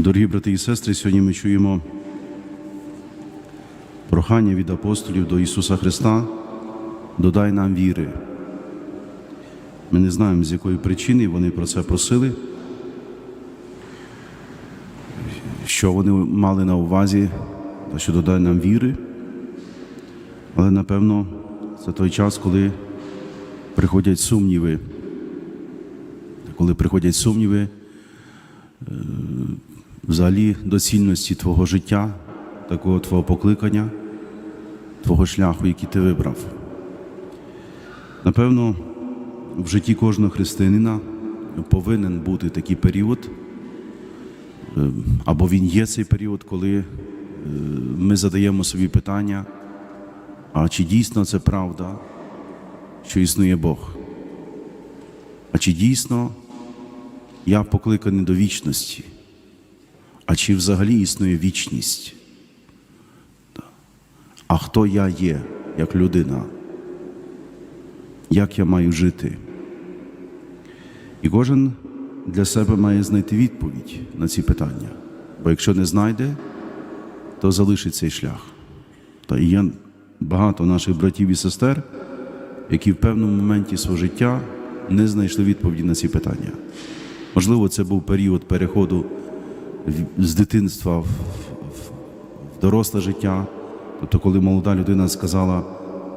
Дорогі брати і сестри, сьогодні ми чуємо прохання від апостолів до Ісуса Христа, додай нам віри. Ми не знаємо, з якої причини вони про це просили, що вони мали на увазі, що додай нам віри. Але напевно це той час, коли приходять сумніви. Коли приходять сумніви, взагалі доцільності Твого життя, такого Твого покликання, Твого шляху, який ти вибрав. Напевно, в житті кожного християнина повинен бути такий період, е, або він є цей період, коли е, ми задаємо собі питання, а чи дійсно це правда, що існує Бог? А чи дійсно я покликаний до вічності? А чи взагалі існує вічність? А хто я є як людина? Як я маю жити? І кожен для себе має знайти відповідь на ці питання. Бо якщо не знайде, то залишить цей шлях. Та і є багато наших братів і сестер, які в певному моменті свого життя не знайшли відповіді на ці питання. Можливо, це був період переходу з дитинства в, в, в доросле життя. Тобто, коли молода людина сказала,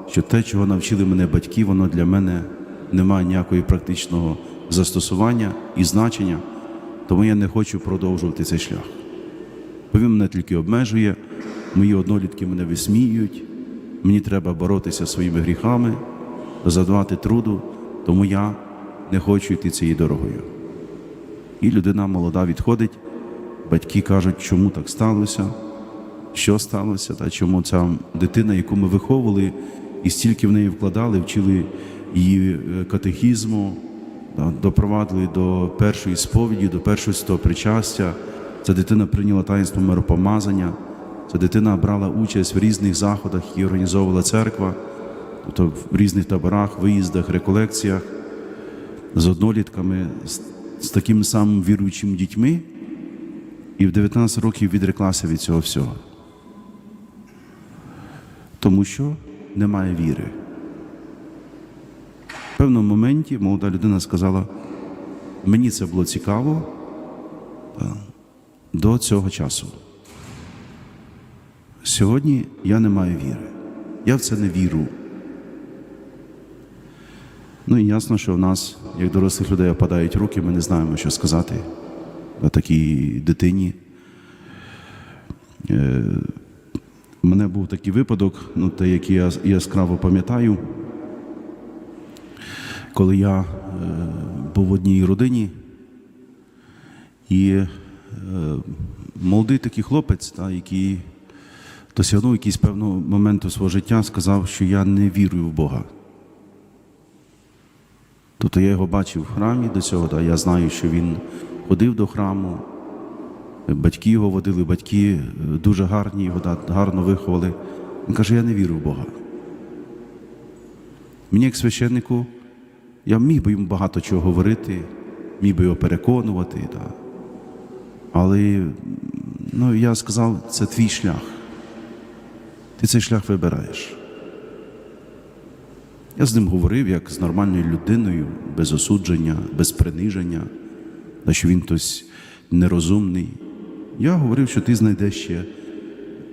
що те, чого навчили мене батьки, воно для мене не має ніякої практичного застосування і значення, тому я не хочу продовжувати цей шлях. Бо він мене тільки обмежує, мої однолітки мене висміюють, мені треба боротися своїми гріхами, задавати труду, тому я не хочу йти цією дорогою. І людина молода відходить, батьки кажуть, чому так сталося, що сталося, та чому ця дитина, яку ми виховували і стільки в неї вкладали, вчили її е, катехізму, допровадили до першої сповіді, до першого причастя. Ця дитина прийняла таїнство миропомазання, ця дитина брала участь в різних заходах, які організовувала церква, тобто в різних таборах, виїздах, реколекціях з однолітками, з, такими самими віруючими дітьми, і в 19 років відреклася від цього всього. Тому що немає віри. В певному моменті молода людина сказала, мені це було цікаво до цього часу. Сьогодні я не маю віри. Я в це не вірю. Ну і ясно, що в нас, як дорослих людей, опадають руки, ми не знаємо, що сказати такій дитині. Е, У мене був такий випадок, ну, те, який я яскраво пам'ятаю, коли я е, був в одній родині, і е, молодий такий хлопець, та, який досягнув якийсь певного моменту свого життя, сказав, що я не вірую в Бога. Тобто я його бачив в храмі до цього, да, я знаю, що він ходив до храму, батьки його водили, батьки е, дуже гарні, його гарно виховали. Він каже, я не вірю в Бога. Мені, як священнику, я міг би йому багато чого говорити, міг би його переконувати. Да. Але ну, я сказав, це твій шлях. Ти цей шлях вибираєш. Я з ним говорив як з нормальною людиною, без осудження, без приниження, та що він хтось нерозумний. Я говорив, що ти знайдеш ще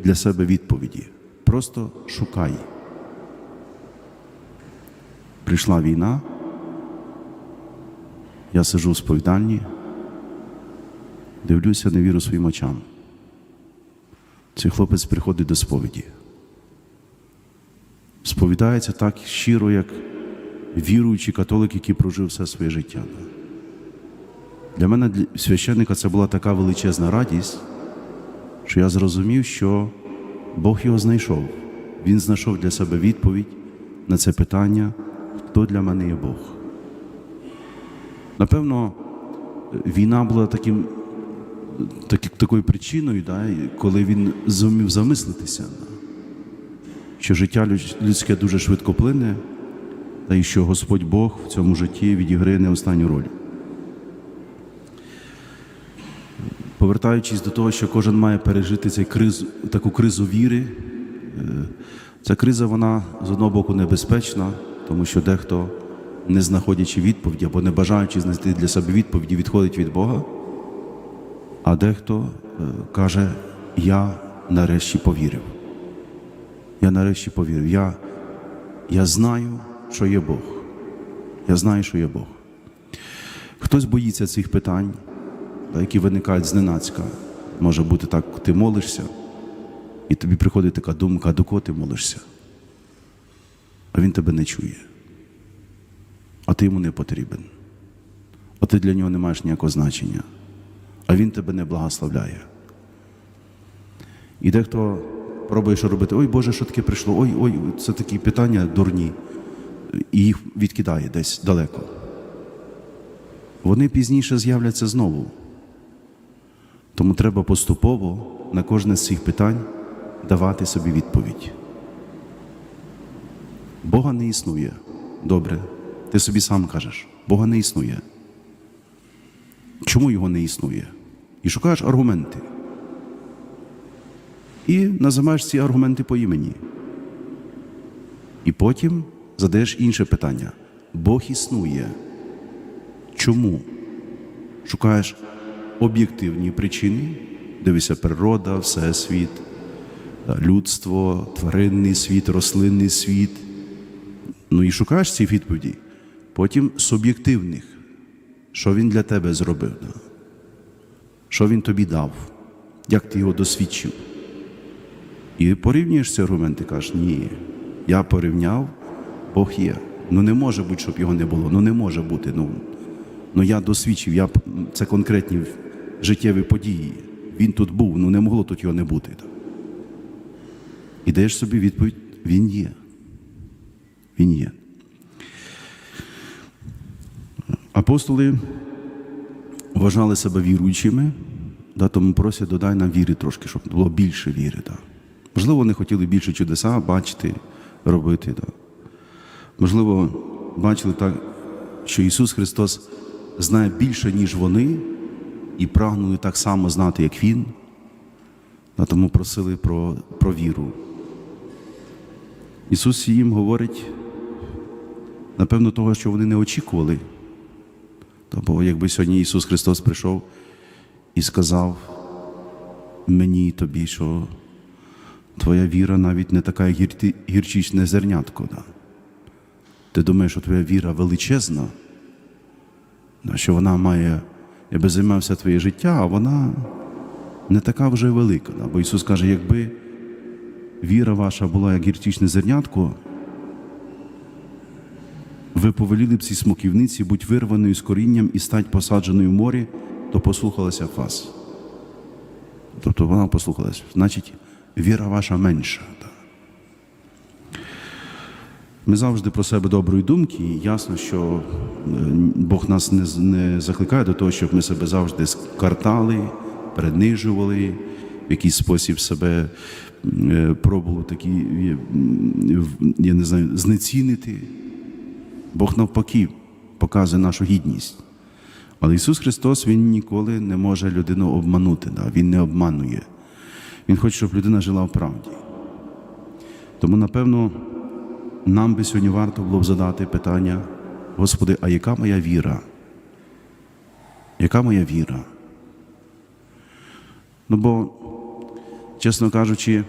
для себе відповіді. Просто шукай. Прийшла війна, я сижу в сповідальні, дивлюся, не вірю своїм очам. Цей хлопець приходить до сповіді сповідається так щиро, як віруючий католик, який прожив все своє життя. Для мене, для священника, це була така величезна радість, що я зрозумів, що Бог його знайшов. Він знайшов для себе відповідь на це питання, хто для мене є Бог. Напевно, війна була таким, так, такою причиною, да, коли він зумів замислитися що життя людське дуже швидко плине, та й що Господь Бог в цьому житті відіграє не останню роль. Повертаючись до того, що кожен має пережити цей криз, таку кризу віри, е, ця криза, вона з одного боку небезпечна, тому що дехто, не знаходячи відповіді або не бажаючи знайти для себе відповіді, відходить від Бога, а дехто е, каже, я нарешті повірив. Я нарешті повірив. Я, я знаю, що є Бог. Я знаю, що є Бог. Хтось боїться цих питань, та, які виникають зненацька. Може бути так, ти молишся, і тобі приходить така думка, до кого ти молишся? А він тебе не чує. А ти йому не потрібен. А ти для нього не маєш ніякого значення. А він тебе не благословляє. І дехто пробує що робити, ой Боже, що таке прийшло? Ой, ой, це такі питання дурні. І їх відкидає десь далеко. Вони пізніше з'являться знову. Тому треба поступово на кожне з цих питань давати собі відповідь. Бога не існує. Добре. Ти собі сам кажеш, Бога не існує. Чому його не існує? І шукаєш аргументи. І називаєш ці аргументи по імені. І потім задаєш інше питання. Бог існує. Чому? Шукаєш об'єктивні причини, дивися природа, всесвіт, людство, тваринний світ, рослинний світ. Ну і шукаєш ці відповіді. Потім суб'єктивних, що він для тебе зробив, що він тобі дав, як ти його досвідчив. І порівнюєш ці аргументи, кажеш, ні, я порівняв, Бог є. Ну не може бути, щоб його не було. Ну не може бути. Ну, ну я досвідчив, я, це конкретні життєві події. Він тут був, ну не могло тут його не бути. І даєш собі відповідь, він є. Він є. Апостоли вважали себе віруючими, да, тому просять, додай нам віри трошки, щоб було більше віри. Да. Можливо, вони хотіли більше чудеса бачити, робити. Да. Можливо, бачили так, що Ісус Христос знає більше, ніж вони, і прагнули так само знати, як Він, да, тому просили про, про віру. Ісус їм говорить, напевно, того, що вони не очікували. Та, Бо якби сьогодні Ісус Христос прийшов і сказав мені і тобі, що твоя віра навіть не така гірти- гірчичне зернятко. Да? Ти думаєш, що твоя віра величезна, що вона має, я би займався твоє життя, а вона не така вже велика. Бо Ісус каже, якби віра ваша була як гірчичне зернятко, ви повеліли б цій смоківниці бути вирваною з корінням і стать посадженою в морі, то послухалася б вас. Тобто вона послухалася. Значить, віра ваша менша. Ми завжди про себе доброї думки, і ясно, що е, Бог нас не, не закликає до того, щоб ми себе завжди скартали, принижували, в якийсь спосіб себе е, пробували такі, я не знаю, знецінити. Бог навпаки показує нашу гідність. Але Ісус Христос Він ніколи не може людину обманути. Да? Він не обманує. Він хоче, щоб людина жила в правді. Тому, напевно, нам би сьогодні варто було б задати питання, Господи, а яка моя віра? Яка моя віра? Ну бо, чесно кажучи,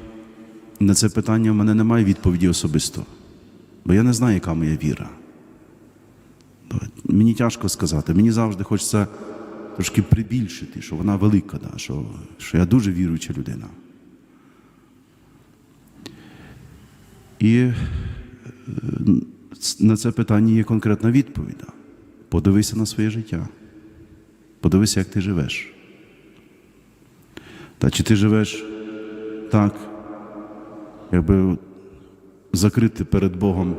на це питання в мене немає відповіді особисто, бо я не знаю, яка моя віра. Мені тяжко сказати. Мені завжди хочеться трошки прибільшити, що вона велика, да, що, що я дуже віруюча людина. І на це питання є конкретна відповідь. Подивися на своє життя. Подивися, як ти живеш. Та чи ти живеш так, якби закрити перед Богом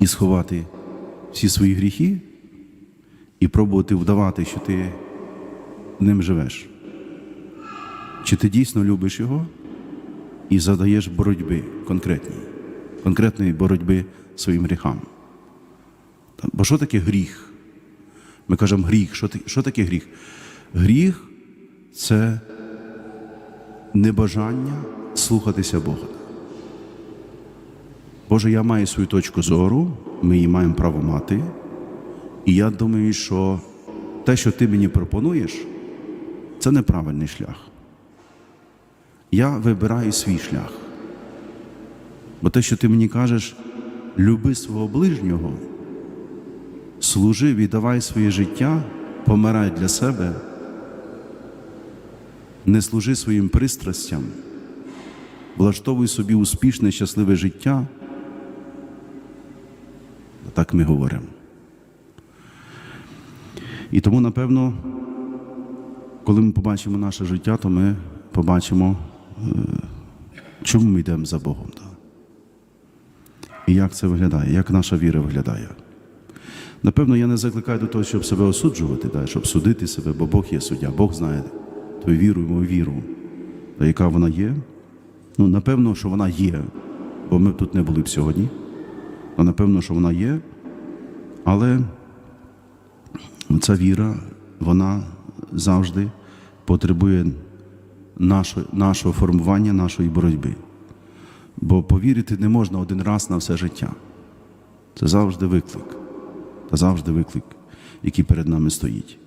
і сховати всі свої гріхи і пробувати вдавати, що ти ним живеш. Чи ти дійсно любиш його і задаєш боротьби конкретні, конкретної боротьби своїм гріхам? Бо що таке гріх? Ми кажемо гріх. Що, що таке гріх? Гріх це небажання слухатися Бога. Боже, я маю свою точку зору, ми її маємо право мати. І я думаю, що те, що ти мені пропонуєш, це неправильний шлях. Я вибираю свій шлях. Бо те, що ти мені кажеш, люби свого ближнього, служи, віддавай своє життя, помирай для себе, не служи своїм пристрастям, влаштовуй собі успішне, щасливе життя. Так ми говоримо. І тому, напевно, коли ми побачимо наше життя, то ми побачимо, е, чому ми йдемо за Богом. І як це виглядає, як наша віра виглядає. Напевно, я не закликаю до того, щоб себе осуджувати, да, щоб судити себе, бо Бог є суддя, Бог знає твою віру і мою віру, та яка вона є. Ну, напевно, що вона є, бо ми б тут не були б сьогодні. То напевно, що вона є, але ця віра, вона завжди потребує нашого формування, нашої боротьби. Бо повірити не можна один раз на все життя. Це завжди виклик. Та завжди виклик, який перед нами стоїть.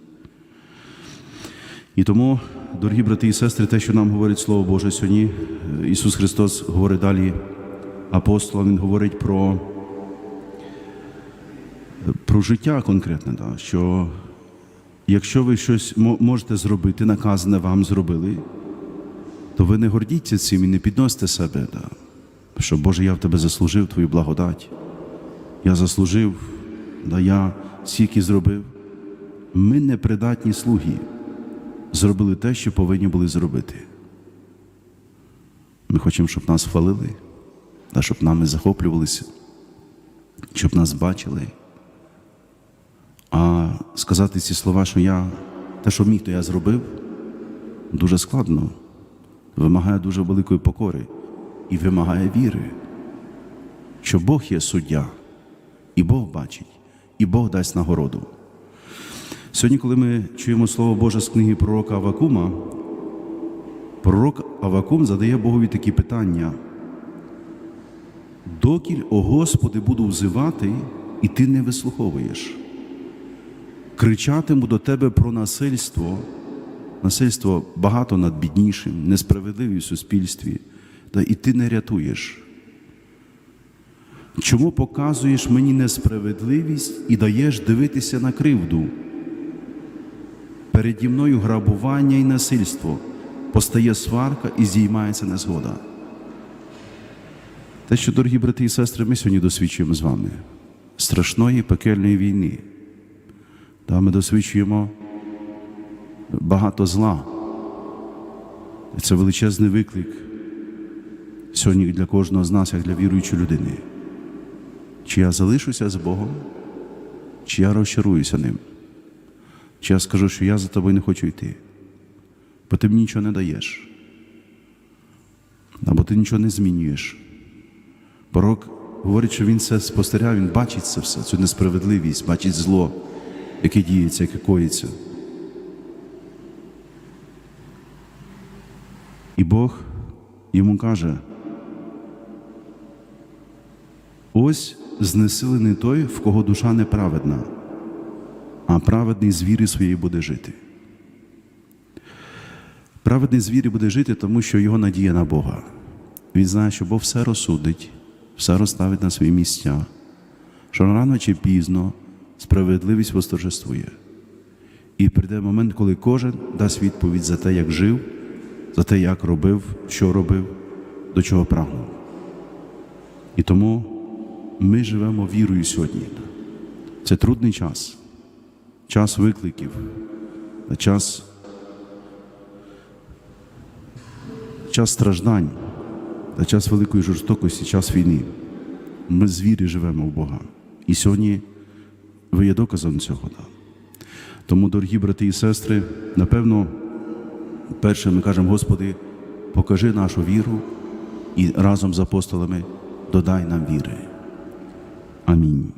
І тому, дорогі брати і сестри, те, що нам говорить Слово Боже сьогодні, е, Ісус Христос говорить далі апостолам, Він говорить про, про життя конкретне, да, що якщо ви щось можете зробити, наказане вам зробили, то ви не гордіться цим і не підносите себе, да, що Боже, я в тебе заслужив твою благодать. Я заслужив, да я стільки зробив. Ми непридатні слуги зробили те, що повинні були зробити. Ми хочемо, щоб нас хвалили, да, щоб нами захоплювалися, щоб нас бачили. А сказати ці слова, що я те, що міг, то я зробив, дуже складно, вимагає дуже великої покори і вимагає віри, що Бог є суддя, і Бог бачить, і Бог дасть нагороду. Сьогодні, коли ми чуємо Слово Боже з книги пророка Авакума, пророк Авакум задає Богові такі питання. Докіль, о Господи, буду взивати, і ти не вислуховуєш. Кричатиму до тебе про насильство, насильство багато над біднішим, несправедливі в суспільстві, та і ти не рятуєш. Чому показуєш мені несправедливість і даєш дивитися на кривду? Переді мною грабування і насильство, постає сварка і здіймається незгода. Те, що, дорогі брати і сестри, ми сьогодні досвідчуємо з вами страшної пекельної війни. Та ми досвідчуємо багато зла. Це величезний виклик сьогодні для кожного з нас, як для віруючої людини. Чи я залишуся з Богом, чи я розчаруюся ним, чи я скажу, що я за тобою не хочу йти, бо ти мені нічого не даєш, або ти нічого не змінюєш. Пророк говорить, що він це спостерігає, він бачить це все, цю несправедливість, бачить зло, яке діється, яке коїться. І Бог йому каже, ось знесилений той, в кого душа неправедна, а праведний з віри своєї буде жити. Праведний з буде жити, тому що його надія на Бога. Він знає, що Бог все розсудить, все розставить на свої місця, що рано чи пізно справедливість восторжествує. І прийде момент, коли кожен дасть відповідь за те, як жив, за те, як робив, що робив, до чого прагнув. І тому ми живемо вірою сьогодні. Це трудний час, час викликів, час, час страждань, час великої жорстокості, час війни. Ми з віри живемо в Бога. І сьогодні ви є доказом цього. Тому, дорогі брати і сестри, напевно, перше ми кажемо, Господи, покажи нашу віру і разом з апостолами додай нам віри. Амінь.